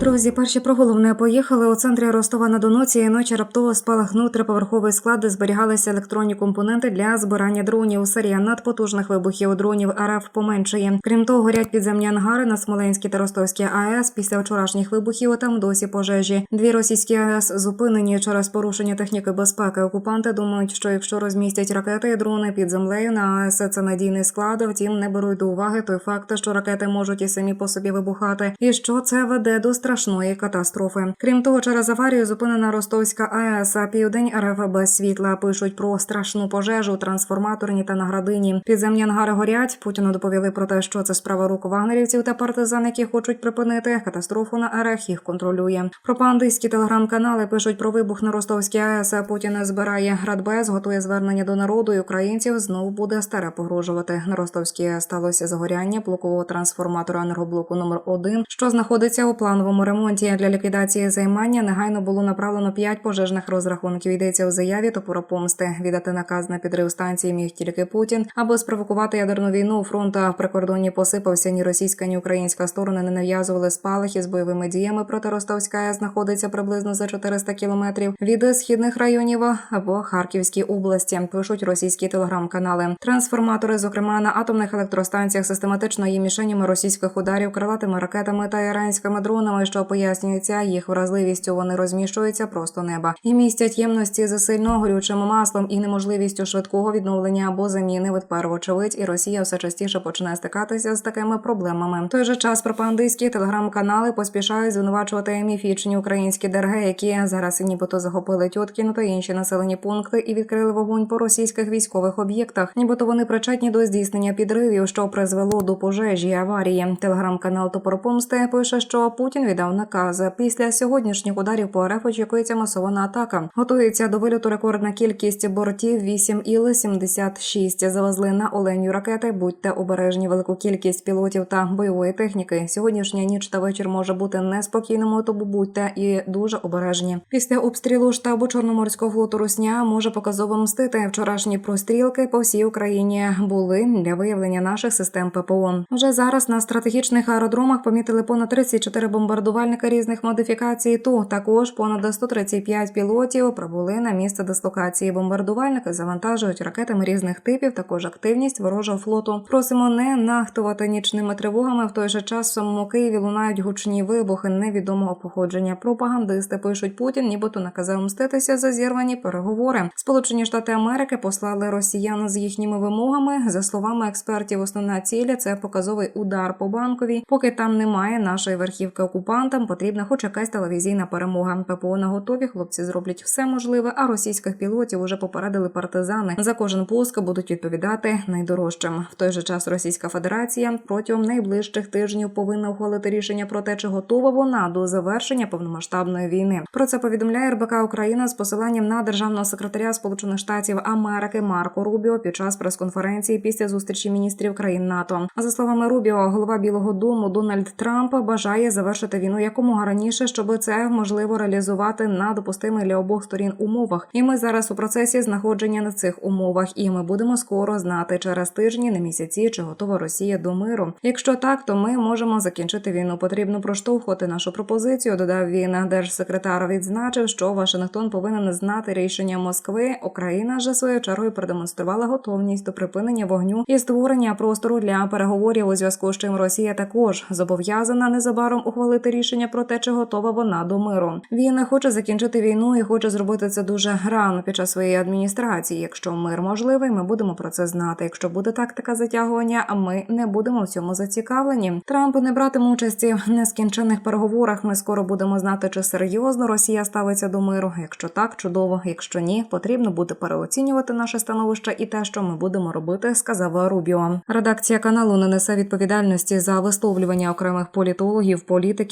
Друзі, перші про головне поїхали у центрі Ростова на Дону цієї ночі раптово спалахнув триповерховий склад, де зберігалися електронні компоненти для збирання дронів. Серія надпотужних вибухів дронів РФ поменшає. Крім того, горять підземні ангари на Смоленській та Ростовській АЕС. Після вчорашніх вибухів там досі пожежі. Дві російські АЕС зупинені через порушення техніки безпеки. Окупанти думають, що якщо розмістять ракети і дрони під землею на АЕС, це надійний склад. Втім, не беруть до уваги той факт, що ракети можуть і самі по собі вибухати, і що це веде до страшної катастрофи. Крім того, через аварію зупинена Ростовська АЕС, а південь РФ без світла пишуть про страшну пожежу, трансформаторні та наградині. Підземні ангари горять. Путіну доповіли про те, що це справа рук вагнерівців та партизан, які хочуть припинити катастрофу на РФ. Їх контролює. Пропагандистські телеграм-канали пишуть про вибух на Ростовській АЕС. а Путін збирає Радбез, готує звернення до народу і українців. Знову буде старе погрожувати. На Ростовській АЕС сталося загоряння блокового трансформатора енергоблоку номер 1 що знаходиться у плановому ремонті. Для ліквідації займання негайно було направлено п'ять пожежних розрахунків. Йдеться у заяві топора помсти. Віддати наказ на підрив станції міг тільки Путін, аби спровокувати ядерну війну. Фронт прикордонні посипався. Ні російська, ні українська сторони не нав'язували спалахи з бойовими діями. Проти Ростовська знаходиться приблизно за 400 кілометрів від східних районів або Харківській області. Пишуть російські телеграм-канали. Трансформатори, зокрема на атомних електростанціях, систематично є мішенями російських ударів крилатими ракетами та іранськими дронами, що пояснюється їх вразливістю. Вони розміщуються просто неба і містять ємності з сильно горючим маслом і неможливістю швидкого відновлення або заміни від вочевидь, і Росія все частіше почне стикатися з такими проблемами. В той же час пропагандистські телеграм-канали поспішають звинувачувати міфічні українські ДРГ, які зараз нібито захопили Тьоткін та інші населені пункти і відкрили вогонь по російських військових об'єктах. Нібито вони причетні до здійснення підривів, що призвело до пожежі і аварії. Телеграм-канал Топоропомсти пише, що Путін віддав наказ. Після сьогоднішніх ударів по РФ очікується масована атака. Готується до вильоту рекордна кількість бортів 8 іл 76 Завезли на оленю ракети. Будьте обережні, велику кількість пілотів та бойової техніки. Сьогоднішня ніч та вечір може бути неспокійними, тому будьте і дуже обережні. Після обстрілу штабу Чорноморського флоту Русня може показово мстити. Вчорашні прострілки по всій Україні були для виявлення наших систем ППО. Вже зараз на стратегічних аеродромах помітили понад 34 бомбардувальника різних модифікацій. Ту також понад 135 пілотів прибули на місце дислокації. Бомбардувальники завантажують ракетами різних типів. Також активність ворожого флоту. Просимо не нахтувати нічними тривогами. В той же час в самому Києві лунають гучні вибухи невідомого походження. Пропагандисти пишуть Путін, нібито наказав мститися за зірвані переговори. Сполучені Штати Америки послали росіян з їхніми вимогами. За словами експертів, основна ціль це показовий удар по банковій. Поки там немає нашої верхівки окупантам, потрібна хоч якась телевізійна перемога. ППО на готові. Хлопці зроблять все можливе. А російських пілотів уже попередили партизани. За кожен пуск будуть відповідати найдорожчим. В той же час Російська Федерація протягом найближчих тижнів повинна ухвалити рішення про те, чи готова вона до завершення повномасштабної війни. Про це повідомляє РБК Україна з посиланням на державного секретаря Сполучених Штатів Америки Марко Рубіо під час прес-конференції після зустрічі міністрів країн НАТО. За словами Рубіо, голова Білого Дому Дональд Трамп бажає завершити війну якомога раніше, щоб це можливо реалізувати на допустимих для обох сторін умовах. І ми зараз у процесі знаходження на цих умовах, і ми будемо скоро знати через тижні, не місяці, чи готова Росія до миру. Якщо так, то ми можемо закінчити війну. Потрібно проштовхувати нашу пропозицію. Додав він. Держсекретар відзначив, що Вашингтон повинен знати рішення Москви. Україна ж своєю чергою продемонструвала готовність до припинення вогню і створення простору для переговорів у зв'язку з чим Росія також зобов'язана незабаром ухвалити рішення про те, чи готова вона до миру. Він хоче закінчити війну і хоче зробити це дуже рано під час своєї адміністрації. Якщо мир можливий, ми будемо про це знати. Якщо буде тактика затягування, ми не будемо в цьому зацікавлені. Трамп не братиме участі в нескінчених переговорах. Ми скоро будемо знати, чи серйозно Росія ставиться до миру. Якщо так, чудово. Якщо ні, потрібно буде переоцінювати наше становище і те, що ми будемо робити, сказав Рубіо. Редакція каналу не несе відповідальності за висловлювання окремих політологів,